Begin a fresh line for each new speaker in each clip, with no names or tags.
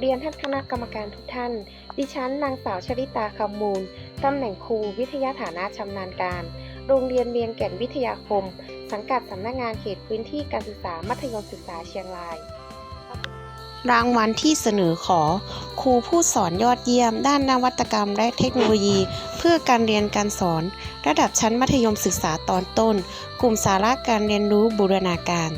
เรียนท่านคณะกรรมการทุกท่าน ดิฉันนางสาวชริตาคำมูล ตำแหน่งครูวิทยาฐานะชำนาญการ โรงเรียนเวียงแก่นวิทยาคม สังกัดสำนักงานเขตพื้นที่การศึกษามัธยมศึกษาเชียงราย
รางวัลที่เสนอขอ ครูผู้สอนยอดเยี่ยม ด้านนวัตกรรมและเทคโนโลยี เพื่อการเรียนการสอน ระดับชั้นมัธยมศึกษาตอนต้น กลุ่มสาระการเรียนรู้บูรณาการ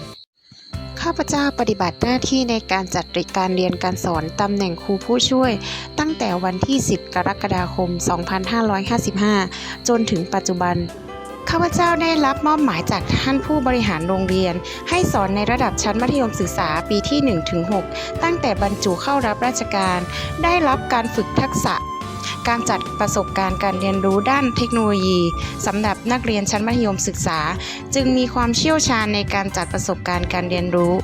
ข้าพเจ้าปฏิบัติหน้าที่ในการจัดการเรียนการสอนตำแหน่งครูผู้ช่วย ตั้งแต่วันที่ 10 กรกฎาคม 2555 จนถึงปัจจุบัน ข้าพเจ้าได้รับมอบหมายจากท่านผู้บริหารโรงเรียน ให้สอนในระดับชั้นมัธยมศึกษาปีที่ 1-6 ตั้งแต่บรรจุเข้ารับราชการ ได้รับการฝึกทักษะ การจัดประสบการณ์การเรียนรู้ด้านเทคโนโลยีสำหรับนักเรียนชั้นมัธยมศึกษา จึงมีความเชี่ยวชาญในการจัดประสบการณ์การเรียนรู้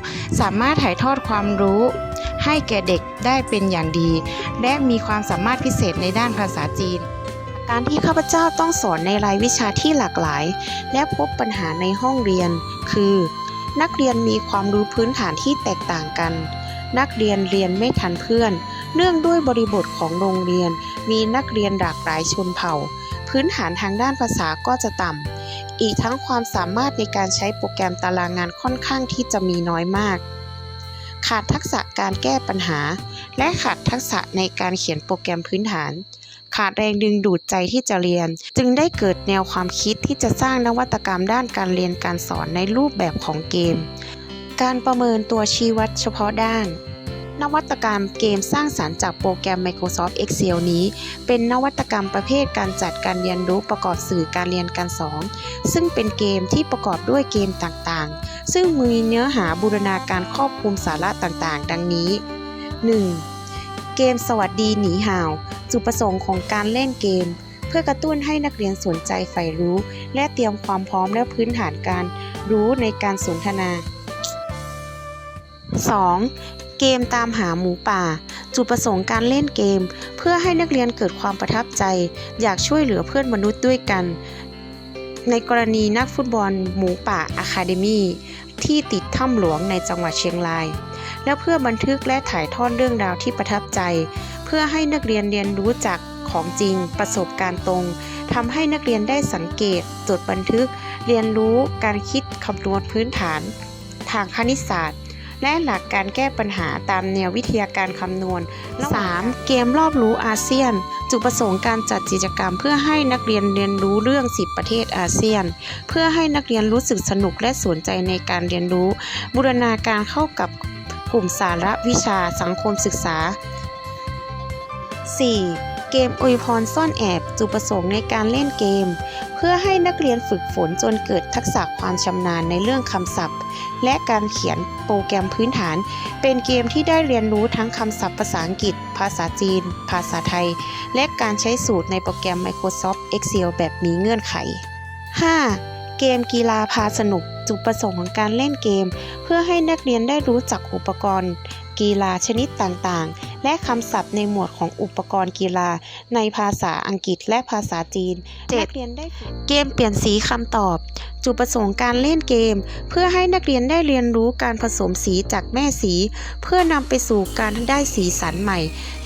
สามารถถ่ายทอดความรู้ ให้แก่เด็กได้เป็นอย่างดี และมีความสามารถพิเศษในด้านภาษาจีนการที่ข้าพเจ้าต้องสอนในรายวิชาที่หลากหลาย และพบปัญหาในห้องเรียน คือ นักเรียนมีความรู้พื้นฐานที่แตกต่างกัน นักเรียนเรียนไม่ทันเพื่อน เนื่องด้วยบริบทของโรงเรียนมีนักเรียนหลากหลายชนเผ่า พื้นฐานทางด้านภาษาก็จะต่ำ อีกทั้งความสามารถในการใช้โปรแกรมตารางงานค่อนข้างที่จะมีน้อยมาก ขาดทักษะการแก้ปัญหา และขาดทักษะในการเขียนโปรแกรมพื้นฐาน ขาดแรงดึงดูดใจที่จะเรียน จึงได้เกิดแนวความคิดที่จะสร้างนวัตกรรมด้านการเรียนการสอนในรูปแบบของเกม การประเมินตัวชี้วัดเฉพาะด้าน นวัตกรรมเกมสร้างสารรค์จากโปรแกรม Microsoft Excel นี้ เป็นนวัตกรรมประเภทการจัดการเรียนรู้ประกอบสื่อการเรียนการสอนซึ่งเป็นเกมที่ประกอบด้วยเกมต่างๆ ซึ่งมีเนื้อหาบูรณาการครอบคลุมสาระต่างๆ ดังนี้ 1. เกมสวัสดีหนีห่าว จุดประสงค์ของการเล่นเกม เพื่อกระตุ้นให้นักเรียนสนใจใฝ่รู้ และเตรียมความพร้อมและพื้นฐานการรู้ในการสนทนา 2. เกมตามหาหมูป่า จุดประสงค์การเล่นเกม เพื่อให้นักเรียนเกิดความประทับใจ อยากช่วยเหลือเพื่อนมนุษย์ด้วยกัน ในกรณีนักฟุตบอลหมูป่าอะคาเดมีที่ติดถ้ำหลวงในจังหวัดเชียงราย และเพื่อบันทึกและถ่ายทอดเรื่องราวที่ประทับใจ เพื่อให้นักเรียนเรียนรู้จากของจริง ประสบการณ์ตรงทำให้นักเรียนได้สังเกต จดบันทึก เรียนรู้การคิดคำนวณพื้นฐาน ทางคณิตศาสตร์ และหลักการแก้ปัญหาตามแนววิทยาการคำนวณ 3. เกมรอบรู้อาเซียน จุดประสงค์การจัดกิจกรรมเพื่อให้นักเรียนเรียนรู้เรื่อง 10 ประเทศอาเซียน เพื่อให้นักเรียนรู้สึกสนุกและสนใจในการเรียนรู้ บูรณาการเข้ากับกลุ่มสาระวิชาสังคมศึกษา 4. เกมอวยพรซ่อนแอบจุดประสงค์ในการเล่นเกม เพื่อให้นักเรียนฝึกฝนจนเกิดทักษะความชำนาญในเรื่องคำศัพท์ และการเขียนโปรแกรมพื้นฐาน เป็นเกมที่ได้เรียนรู้ทั้งคำศัพท์ภาษาอังกฤษ ภาษาจีน ภาษาไทย และการใช้สูตรในโปรแกรม Microsoft Excel แบบมีเงื่อนไข 5. เกมกีฬาพาสนุก จุดประสงค์ของการเล่นเกม เพื่อให้นักเรียนได้รู้จักอุปกรณ์ กีฬาชนิดต่างๆ และคำศัพท์ในหมวดของอุปกรณ์กีฬา ในภาษาอังกฤษและภาษาจีนนักเรียนได้ฝึกเกมเปลี่ยนสีคำตอบ จุดประสงค์การเล่นเกม เพื่อให้นักเรียนได้เรียนรู้การผสมสีจากแม่สี เพื่อนำไปสู่การได้สีสันใหม่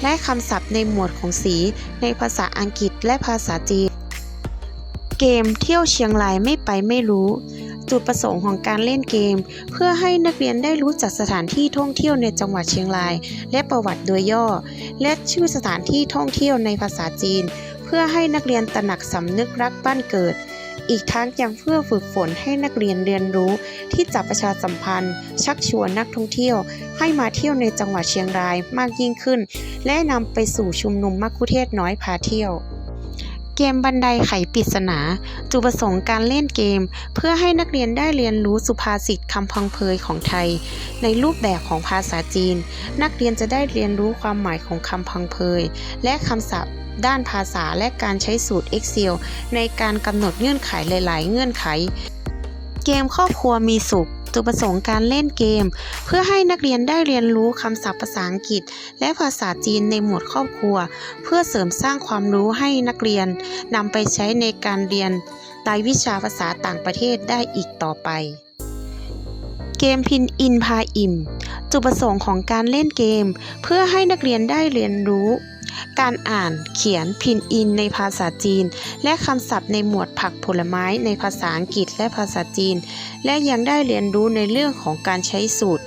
และคำศัพท์ในหมวดของสี ในภาษาอังกฤษและภาษาจีน เกมเที่ยวเชียงรายไม่ไปไม่รู้ จุดประสงค์ของการเล่นเกม เพื่อให้นักเรียนได้รู้จักสถานที่ท่องเที่ยวในจังหวัดเชียงราย และประวัติโดยย่อ และชื่อสถานที่ท่องเที่ยวในภาษาจีน เพื่อให้นักเรียนตระหนักสำนึกรักบ้านเกิด อีกทั้งยังเพื่อฝึกฝนให้นักเรียนเรียนรู้ ที่จะประชาสัมพันธ์ ชักชวนนักท่องเที่ยว ให้มาเที่ยวในจังหวัดเชียงรายมากยิ่งขึ้น และนำไปสู่ชุมนุมมัคคุเทศน้อยพาเที่ยว เกมบันไดไขปริศนา จุดประสงค์การเล่นเกม เพื่อให้นักเรียนได้เรียนรู้สุภาษิตคำพังเพยของไทย ในรูปแบบของภาษาจีน นักเรียนจะได้เรียนรู้ความหมายของคำพังเพย และคำศัพท์ ด้านภาษาและการใช้สูตร Excel ในการกำหนดเงื่อนไขหลาย ๆ เงื่อนไข เกมครอบครัวมีสุข จุดประสงค์การเล่นเกม เพื่อให้นักเรียนได้เรียนรู้คำศัพท์ภาษาอังกฤษ และภาษาจีนในหมวดครอบครัว เพื่อเสริมสร้างความรู้ให้นักเรียนนำไปใช้ในการเรียนรายวิชาภาษาต่างประเทศได้อีกต่อไป เกมพินอินพาอิ่ม จุดประสงค์ของการเล่นเกม เพื่อให้นักเรียนได้เรียนรู้ การอ่านเขียนพินอินในภาษาจีน และคำศัพท์ในหมวดผักผลไม้ในภาษาอังกฤษและภาษาจีน และยังได้เรียนรู้ในเรื่องของการใช้สูตร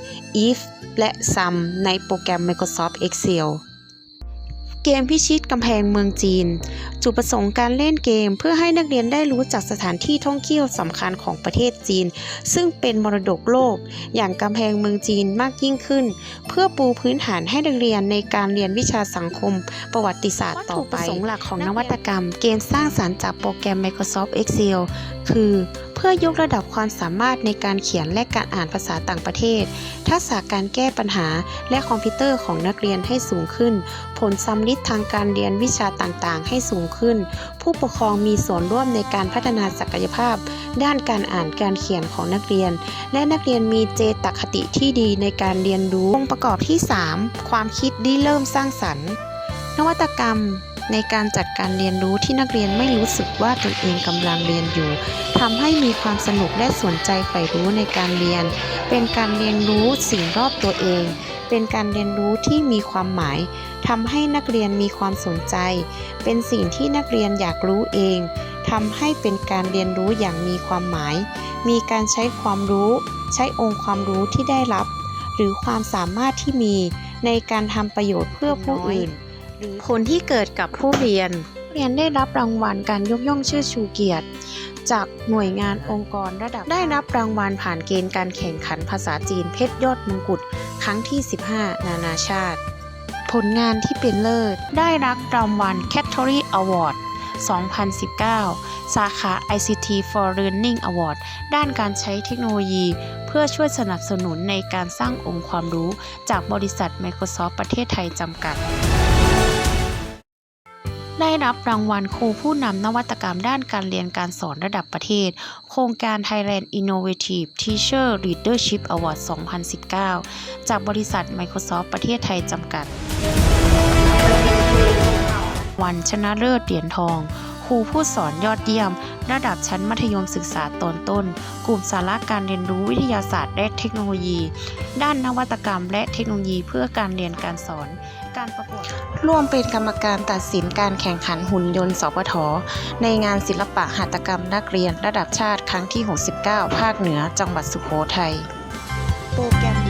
if และ sum ในโปรแกรม Microsoft Excel เกมพิชิตกำแพงเมืองจีน จุดประสงค์การเล่นเกมเพื่อให้นักเรียนได้รู้จักสถานที่ท่องเที่ยวสำคัญของประเทศจีน ซึ่งเป็นมรดกโลก อย่างกำแพงเมืองจีนมากยิ่งขึ้น เพื่อปูพื้นฐานให้นักเรียนในการเรียนวิชาสังคม ประวัติศาสตร์ต่อไปวัตถุประสงค์หลักของนวัตกรรม เกมสร้างสารรค์จากโปรแกรม Microsoft Excel คือเพื่อยกระดับความสามารถในการเขียนและการอ่านภาษาต่างประเทศ ทักษะการแก้ปัญหาและคอมพิวเตอร์ของนักเรียนให้สูงขึ้นผลสำลิดทางการเรียนวิชาต่างๆ ให้สูงขึ้น ผู้ปกครองมีส่วนร่วมในการพัฒนาศักยภาพ ด้านการอ่านการเขียนของนักเรียน และนักเรียนมีเจตคติที่ดีในการเรียนรู้องค์ประกอบที่ 3 ความคิดริเริ่มสร้างสรรค์ นวัตกรรมในการจัดการเรียนรู้ที่นักเรียนไม่รู้สึกว่าตนเองกำลังเรียนอยู่ทำให้มีความสนุกและสนใจใฝ่รู้ในการเรียน เป็นการเรียนรู้สิ่งรอบตัวเอง เป็นการเรียนรู้ที่มีความหมาย ทำให้นักเรียนมีความสนใจ เป็นสิ่งที่นักเรียนอยากรู้เองทำให้เป็นการเรียนรู้อย่างมีความหมาย มีการใช้ความรู้ ใช้องค์ความรู้ที่ได้รับ หรือความสามารถที่มีในการทำประโยชน์เพื่อผู้อื่นหรือผลที่เกิดกับผู้เรียน เรียนได้รับรางวัลการยกย่องเชิดชูเกียรติ จากหน่วยงานองค์กรระดับ ได้รับรางวัลผ่านเกณฑ์การแข่งขันภาษาจีนเพชรยอดมงกุฎครั้งที่ 15 นานาชาติ ผลงานที่เป็นเลิศ ได้รับรางวัล Category Award 2019 สาขา ICT for Learning Award ด้านการใช้เทคโนโลยี เพื่อช่วยสนับสนุนในการสร้างองค์ความรู้จากบริษัท Microsoft ประเทศไทยจำกัด ได้รับรางวัลครูผู้นำนวัตกรรมด้านการเรียนการสอนระดับประเทศ โครงการ Thailand Innovative Teacher Leadership Award 2019 จากบริษัท Microsoft ประเทศไทยจำกัด วันชนะเลิศเหรียญทอง ครูผู้สอนยอดเยี่ยม ระดับชั้นมัธยมศึกษาตอนต้น กลุ่มสาระการเรียนรู้วิทยาศาสตร์และเทคโนโลยี ด้านนวัตกรรมและเทคโนโลยีเพื่อการเรียนการสอน การประกวดร่วมเป็นกรรมการตัดสินการแข่งขันหุ่นยนต์ สปท ในงานศิลปะหัตถกรรมนักเรียนระดับชาติครั้งที่ 69 ภาคเหนือจังหวัดสุโขทัย โปรแกรม